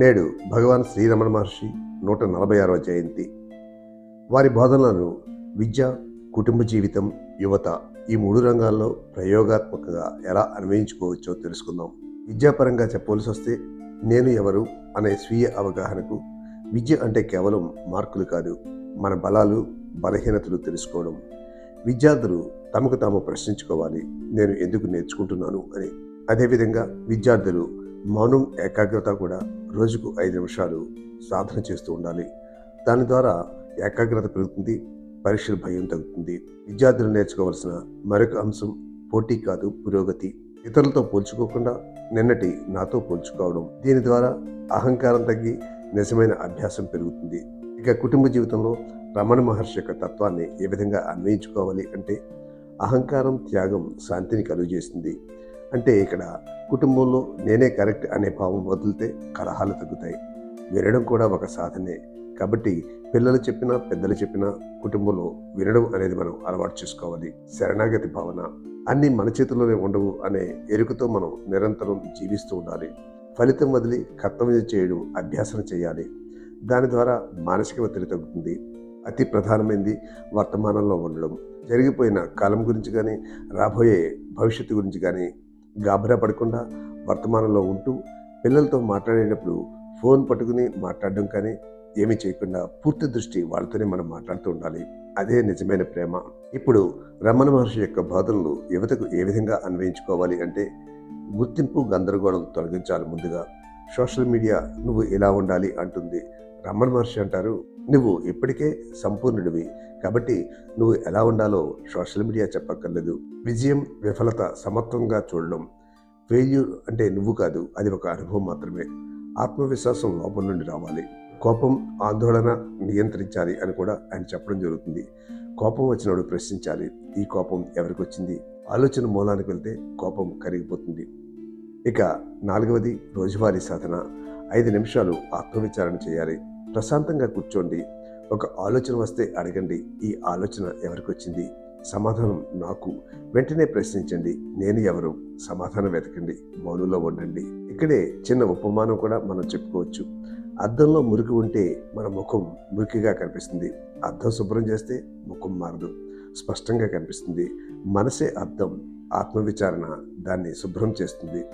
నేడు భగవాన్ శ్రీరమణ మహర్షి నూట నలభై ఆరవ జయంతి. వారి బోధనలను విద్య కుటుంబ జీవితం యువత ఈ మూడు రంగాల్లో ప్రయోగాత్మకంగా ఎలా అన్వయించుకోవచ్చో తెలుసుకుందాం. విద్యాపరంగా చెప్పవలసి వస్తే నేను ఎవరు అనే స్వీయ అవగాహనకు విద్య అంటే కేవలం మార్కులు కాదు మన బలాలు బలహీనతలు తెలుసుకోవడం. విద్యార్థులు తమకు తాము ప్రశ్నించుకోవాలి నేను ఎందుకు నేర్చుకుంటున్నాను అని. అదేవిధంగా విద్యార్థులు మౌనం ఏకాగ్రత కూడా రోజుకు ఐదు నిమిషాలు సాధన చేస్తూ ఉండాలి. దాని ద్వారా ఏకాగ్రత పెరుగుతుంది పరీక్షల భయం తగ్గుతుంది. విద్యార్థులు నేర్చుకోవాల్సిన మరొక అంశం పోటీ కాదు పురోగతి. ఇతరులతో పోల్చుకోకుండా నిన్నటి నాతో పోల్చుకోవడం. దీని ద్వారా అహంకారం తగ్గి నిజమైన అభ్యాసం పెరుగుతుంది. ఇక కుటుంబ జీవితంలో రమణ మహర్షి యొక్క తత్వాన్ని ఏ విధంగా అన్వయించుకోవాలి అంటే అహంకారం త్యాగం శాంతిని కలుగజేస్తుంది అంటే ఇక్కడ కుటుంబంలో నేనే కరెక్ట్ అనే భావం వదిలితే కలహాలు తగ్గుతాయి. వినడం కూడా ఒక సాధనే. కాబట్టి పిల్లలు చెప్పినా పెద్దలు చెప్పినా కుటుంబంలో వినడం అనేది మనం అలవాటు చేసుకోవాలి. శరణాగతి భావన. అన్నీ మన చేతుల్లోనే ఉండవు అనే ఎరుకతో మనం నిరంతరం జీవిస్తూ ఉండాలి. ఫలితం వదిలి కర్తవ్యం చేయడం అభ్యాసన చేయాలి. దాని ద్వారా మానసిక ఒత్తిడి తగ్గుతుంది. అతి ప్రధానమైనది వర్తమానంలో ఉండడం. జరిగిపోయిన కాలం గురించి కానీ రాబోయే భవిష్యత్తు గురించి కానీ గాబరా పడకుండా వర్తమానంలో ఉంటూ పిల్లలతో మాట్లాడేటప్పుడు ఫోన్ పట్టుకుని మాట్లాడడం కానీ ఏమీ చేయకుండా పూర్తి దృష్టి వాళ్ళతోనే మనం మాట్లాడుతూ ఉండాలి. అదే నిజమైన ప్రేమ. ఇప్పుడు రమణ మహర్షి యొక్క బోధనలు యువతకు ఏ విధంగా అన్వయించుకోవాలి అంటే గుర్తింపు గందరగోళం తొలగించాలి ముందుగా. సోషల్ మీడియా నువ్వు ఇలా ఉండాలి అంటుంది రమణ మహర్షి అంటారు నువ్వు ఇప్పటికే సంపూర్ణుడివి. కాబట్టి నువ్వు ఎలా ఉండాలో సోషల్ మీడియా చెప్పక్కర్లేదు. విజయం విఫలత సమత్వంగా చూడడం. ఫెయిల్యూర్ అంటే నువ్వు కాదు అది ఒక అనుభవం మాత్రమే. ఆత్మవిశ్వాసం లోపల నుండి రావాలి. కోపం ఆందోళన నియంత్రించాలి అని కూడా ఆయన చెప్పడం జరుగుతుంది. కోపం వచ్చినప్పుడు ప్రశ్నించాలి ఈ కోపం ఎవరికి వచ్చింది? ఆలోచన మూలానికి వెళ్తే కోపం కరిగిపోతుంది. ఇక నాలుగవది రోజువారీ సాధన. ఐదు నిమిషాలు ఆత్మవిచారణ చేయాలి. ప్రశాంతంగా కూర్చోండి. ఒక ఆలోచన వస్తే అడగండి ఈ ఆలోచన ఎవరికి వచ్చింది సమాధానం నాకు. వెంటనే ప్రశ్నించండి నేను ఎవరు? సమాధానం వెతకండి మౌనంలో ఉండండి. ఇక్కడే చిన్న ఉపమానం కూడా మనం చెప్పుకోవచ్చు. అద్దంలో మురికి ఉంటే మన ముఖం మురికిగా కనిపిస్తుంది. అద్దం శుభ్రం చేస్తే ముఖం మారదు. స్పష్టంగా కనిపిస్తుంది. మనసే అర్థం ఆత్మవిచారణ దాన్ని శుభ్రం చేస్తుంది.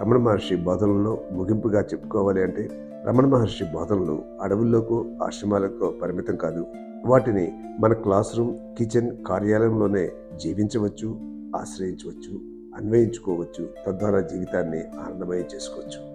రమణ మహర్షి బోధనలో ముగింపుగా చెప్పుకోవాలి అంటే రమణ మహర్షి బోధనలు అడవుల్లోకో ఆశ్రమాలకో పరిమితం కాదు. వాటిని మన క్లాస్ రూమ్ కిచెన్ కార్యాలయంలోనే జీవించవచ్చు ఆశ్రయించవచ్చు అన్వయించుకోవచ్చు తద్వారా జీవితాన్ని ఆనందమయం చేసుకోవచ్చు.